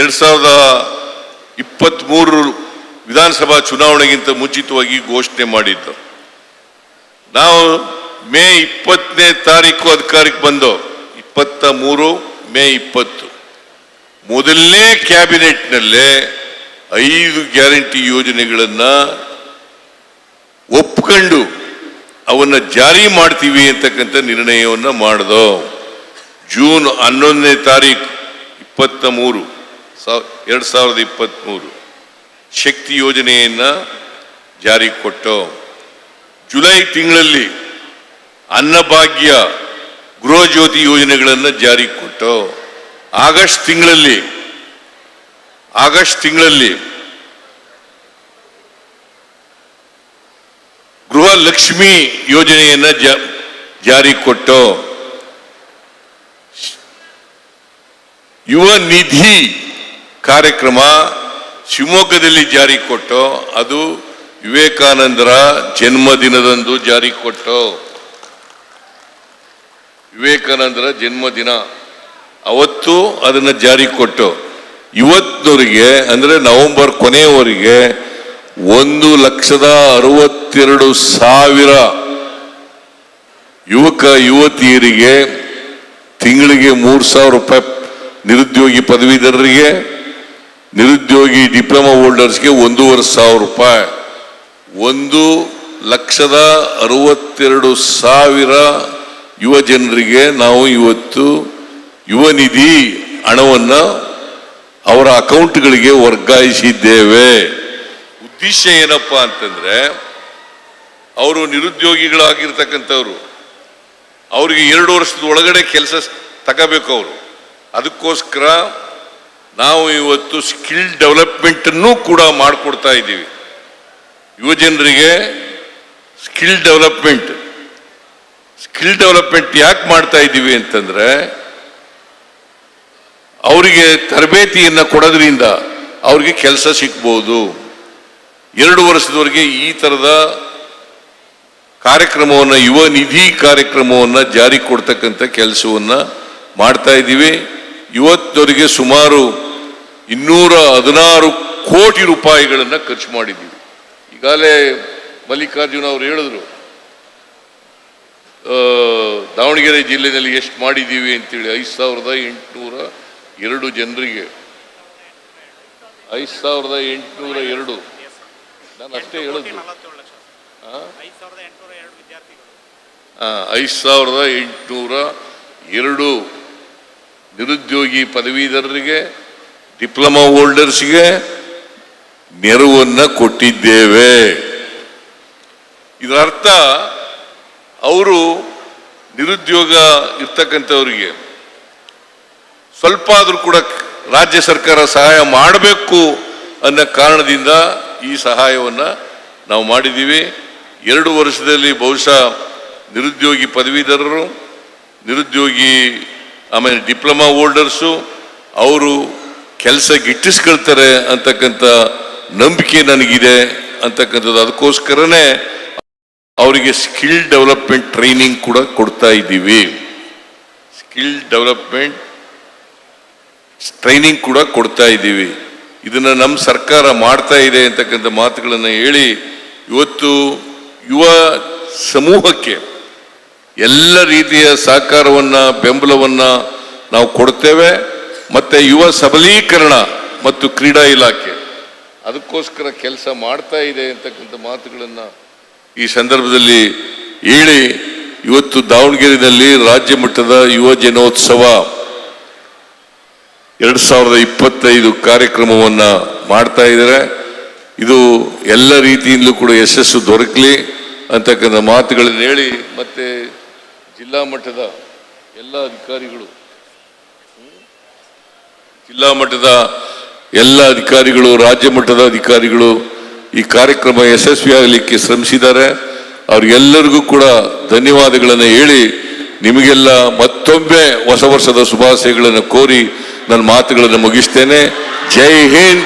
ಎರಡ್ ಸಾವಿರದ ಇಪ್ಪತ್ತ್ಮೂರು ವಿಧಾನಸಭಾ ಚುನಾವಣೆಗಿಂತ ಮುಂಚಿತವಾಗಿ ಘೋಷಣೆ ಮಾಡಿದ್ದು. ನಾವು ಮೇ ಇಪ್ಪತ್ತನೇ ತಾರೀಕು ಅಧಿಕಾರಕ್ಕೆ ಬಂದು ಇಪ್ಪತ್ತ ಮೂರು ಮೇ ಇಪ್ಪತ್ತು. ಮೊದಲನೇ ಕ್ಯಾಬಿನೆಟ್ನಲ್ಲೇ ಐದು ಗ್ಯಾರಂಟಿ ಯೋಜನೆಗಳನ್ನ ಒಪ್ಕೊಂಡು ಅವನ್ನ ಜಾರಿ ಮಾಡ್ತೀವಿ ಅಂತಕ್ಕಂಥ ನಿರ್ಣಯವನ್ನ ಮಾಡಿದೋ. ಜೂನ್ ಹನ್ನೊಂದನೇ ತಾರೀಕು ಇಪ್ಪತ್ತ ಮೂರು ಎರಡು ಸಾವಿರದ ಇಪ್ಪತ್ತ್ಮೂರು ಶಕ್ತಿ ಯೋಜನೆಯನ್ನ ಜಾರಿ ಕೊಟ್ಟು ಜುಲೈ ತಿಂಗಳಲ್ಲಿ ಅನ್ನಭಾಗ್ಯ ಗೃಹಜ್ಯೋತಿ ಯೋಜನೆಗಳನ್ನ ಯೋಜನೆಗಳನ್ನು ಜಾರಿ ಕೊಟ್ಟು ಆಗಸ್ಟ್ ತಿಂಗಳಲ್ಲಿ ಆಗಸ್ಟ್ ತಿಂಗಳಲ್ಲಿ ಗೃಹ ಲಕ್ಷ್ಮಿ ಯೋಜನೆಯನ್ನ ಜಾರಿ ಕೊಟ್ಟು ಯುವ ನಿಧಿ ಕಾರ್ಯಕ್ರಮ ಶಿವಮೊಗ್ಗದಲ್ಲಿ ಜಾರಿ ಕೊಟ್ಟು, ಅದು ವಿವೇಕಾನಂದರ ಜನ್ಮದಿನದಂದು ಜಾರಿ ಕೊಟ್ಟು. ವಿವೇಕಾನಂದರ ಜನ್ಮದಿನ. ಅವತ್ತು ಅದನ್ನು ಜಾರಿ ಕೊಟ್ಟು. ಇವತ್ತಿನವರಿಗೆ ಅಂದರೆ ನವೆಂಬರ್ ಕೊನೆಯವರೆಗೆ ಒಂದು ಲಕ್ಷದ ಅರವತ್ತೆರಡು ಸಾವಿರ ಯುವಕ, ಯುವತಿಯರಿಗೆ ತಿಂಗಳಿಗೆ ಮೂರು ಸಾವಿರ ರೂಪಾಯಿ ನಿರುದ್ಯೋಗಿ ಪದವೀಧರರಿಗೆ ನಿರುದ್ಯೋಗಿ ಡಿಪ್ಲೊಮಾ ಹೋಲ್ಡರ್ಸ್ಗೆ ಒಂದೂವರೆ ಸಾವಿರ ರೂಪಾಯಿ. ಒಂದು ಲಕ್ಷದ ಅರವತ್ತೆರಡು ಸಾವಿರ ಯುವ ಜನರಿಗೆ ನಾವು ಇವತ್ತು ಯುವ ನಿಧಿ ಹಣವನ್ನು ಅವರ ಅಕೌಂಟ್ಗಳಿಗೆ ವರ್ಗಾಯಿಸಿದ್ದೇವೆ. ಉದ್ದೇಶ ಏನಪ್ಪ ಅಂತಂದ್ರೆ, ಅವರು ನಿರುದ್ಯೋಗಿಗಳಾಗಿರ್ತಕ್ಕಂಥವ್ರು, ಅವರಿಗೆ ಎರಡು ವರ್ಷದ ಒಳಗಡೆ ಕೆಲಸ ತಗೋಬೇಕು ಅವರು. ಅದಕ್ಕೋಸ್ಕರ ನಾವು ಇವತ್ತು ಸ್ಕಿಲ್ ಡೆವಲಪ್ಮೆಂಟ್ ಅನ್ನು ಕೂಡ ಮಾಡಿಕೊಡ್ತಾ ಇದ್ದೀವಿ. ಯುವ ಜನರಿಗೆ ಸ್ಕಿಲ್ ಡೆವಲಪ್ಮೆಂಟ್ ಸ್ಕಿಲ್ ಡೆವಲಪ್ಮೆಂಟ್ ಯಾಕೆ ಮಾಡ್ತಾ ಇದ್ದೀವಿ ಅಂತಂದ್ರೆ, ಅವರಿಗೆ ತರಬೇತಿಯನ್ನು ಕೊಡೋದ್ರಿಂದ ಅವ್ರಿಗೆ ಕೆಲಸ ಸಿಗ್ಬೋದು. ಎರಡು ವರ್ಷದವರೆಗೆ ಈ ಥರದ ಕಾರ್ಯಕ್ರಮವನ್ನು, ಯುವ ನಿಧಿ ಕಾರ್ಯಕ್ರಮವನ್ನು ಜಾರಿ ಕೊಡ್ತಕ್ಕಂಥ ಕೆಲಸವನ್ನು ಮಾಡ್ತಾ ಇದ್ದೀವಿ. ಇವತ್ತವರಿಗೆ ಸುಮಾರು ಇನ್ನೂರ ಹದಿನಾರು ಕೋಟಿ ರೂಪಾಯಿಗಳನ್ನು ಖರ್ಚು ಮಾಡಿದ್ದೀವಿ. ಈಗಾಗಲೇ ಮಲ್ಲಿಕಾರ್ಜುನ ಅವರು ಹೇಳಿದ್ರು ದಾವಣಗೆರೆ ಜಿಲ್ಲೆಯಲ್ಲಿ ಎಷ್ಟು ಮಾಡಿದ್ದೀವಿ ಅಂತೇಳಿ. ಐದು ಸಾವಿರದ ಎಂಟುನೂರ ಎರಡು ಜನರಿಗೆ, ಐದು ಸಾವಿರದ ಎಂಟುನೂರ ಎರಡು. ನಾನು ಅಷ್ಟೇ ಹೇಳಿದ್ರು ಐದು ಸಾವಿರದ ಎಂಟುನೂರ ಎರಡು ನಿರುದ್ಯೋಗಿ ಪದವೀಧರರಿಗೆ ಡಿಪ್ಲೊಮಾ ಹೋಲ್ಡರ್ಸ್ಗೆ ನೆರವನ್ನು ಕೊಟ್ಟಿದ್ದೇವೆ. ಇದರರ್ಥ ಅವರು ನಿರುದ್ಯೋಗ ಇರ್ತಕ್ಕಂಥವರಿಗೆ ಸ್ವಲ್ಪ ಆದರೂ ಕೂಡ ರಾಜ್ಯ ಸರ್ಕಾರ ಸಹಾಯ ಮಾಡಬೇಕು ಅನ್ನೋ ಕಾರಣದಿಂದ ಈ ಸಹಾಯವನ್ನು ನಾವು ಮಾಡಿದ್ದೀವಿ. ಎರಡು ವರ್ಷದಲ್ಲಿ ಬಹುಶಃ ನಿರುದ್ಯೋಗಿ ಪದವೀಧರರು, ನಿರುದ್ಯೋಗಿ, ಆಮೇಲೆ ಡಿಪ್ಲೊಮಾ ಹೋಲ್ಡರ್ಸು, ಅವರು ಕೆಲಸ ಗಿಟ್ಟಿಸ್ಕೊಳ್ತಾರೆ ಅಂತಕ್ಕಂಥ ನಂಬಿಕೆ ನನಗಿದೆ ಅಂತಕ್ಕಂಥದ್ದು. ಅದಕ್ಕೋಸ್ಕರನೇ ಅವರಿಗೆ ಸ್ಕಿಲ್ ಡೆವಲಪ್ಮೆಂಟ್ ಟ್ರೈನಿಂಗ್ ಕೂಡ ಕೊಡ್ತಾ ಇದ್ದೀವಿ. ಸ್ಕಿಲ್ ಡೆವಲಪ್ಮೆಂಟ್ ಟ್ರೈನಿಂಗ್ ಕೂಡ ಕೊಡ್ತಾ ಇದ್ದೀವಿ. ಇದನ್ನು ನಮ್ಮ ಸರ್ಕಾರ ಮಾಡ್ತಾ ಇದೆ ಅಂತಕ್ಕಂಥ ಮಾತುಗಳನ್ನು ಹೇಳಿ ಇವತ್ತು ಯುವ ಸಮೂಹಕ್ಕೆ ಎಲ್ಲ ರೀತಿಯ ಸಹಕಾರವನ್ನು, ಬೆಂಬಲವನ್ನು ನಾವು ಕೊಡ್ತೇವೆ. ಮತ್ತೆ ಯುವ ಸಬಲೀಕರಣ ಮತ್ತು ಕ್ರೀಡಾ ಇಲಾಖೆ ಅದಕ್ಕೋಸ್ಕರ ಕೆಲಸ ಮಾಡ್ತಾ ಇದೆ ಅಂತಕ್ಕಂಥ ಮಾತುಗಳನ್ನ ಈ ಸಂದರ್ಭದಲ್ಲಿ ಹೇಳಿ, ಇವತ್ತು ದಾವಣಗೆರೆಯಲ್ಲಿ ರಾಜ್ಯ ಮಟ್ಟದ ಯುವ ಜನೋತ್ಸವ ಎರಡ್ ಸಾವಿರದ ಇಪ್ಪತ್ತೈದು ಕಾರ್ಯಕ್ರಮವನ್ನ ಮಾಡ್ತಾ ಇದ್ದಾರೆ ಇದು ಎಲ್ಲ ರೀತಿಯಿಂದಲೂ ಕೂಡ ಯಶಸ್ಸು ದೊರಕಲಿ ಅಂತಕ್ಕಂಥ ಮಾತುಗಳನ್ನು ಹೇಳಿ ಮತ್ತೆ ಜಿಲ್ಲಾ ಮಟ್ಟದ ಎಲ್ಲ ಅಧಿಕಾರಿಗಳು? ಜಿಲ್ಲಾ ಮಟ್ಟದ ಎಲ್ಲ ಅಧಿಕಾರಿಗಳು, ರಾಜ್ಯ ಮಟ್ಟದ ಅಧಿಕಾರಿಗಳು ಈ ಕಾರ್ಯಕ್ರಮ ಯಶಸ್ವಿಯಾಗಲಿಕ್ಕೆ ಶ್ರಮಿಸಿದ್ದಾರೆ. ಅವ್ರಿಗೆಲ್ಲರಿಗೂ ಕೂಡ ಧನ್ಯವಾದಗಳನ್ನು ಹೇಳಿ ನಿಮಗೆಲ್ಲ ಮತ್ತೊಮ್ಮೆ ಹೊಸ ವರ್ಷದ ಶುಭಾಶಯಗಳನ್ನು ಕೋರಿ ನನ್ನ ಮಾತುಗಳನ್ನು ಮುಗಿಸ್ತೇನೆ. ಜೈ ಹಿಂದ್!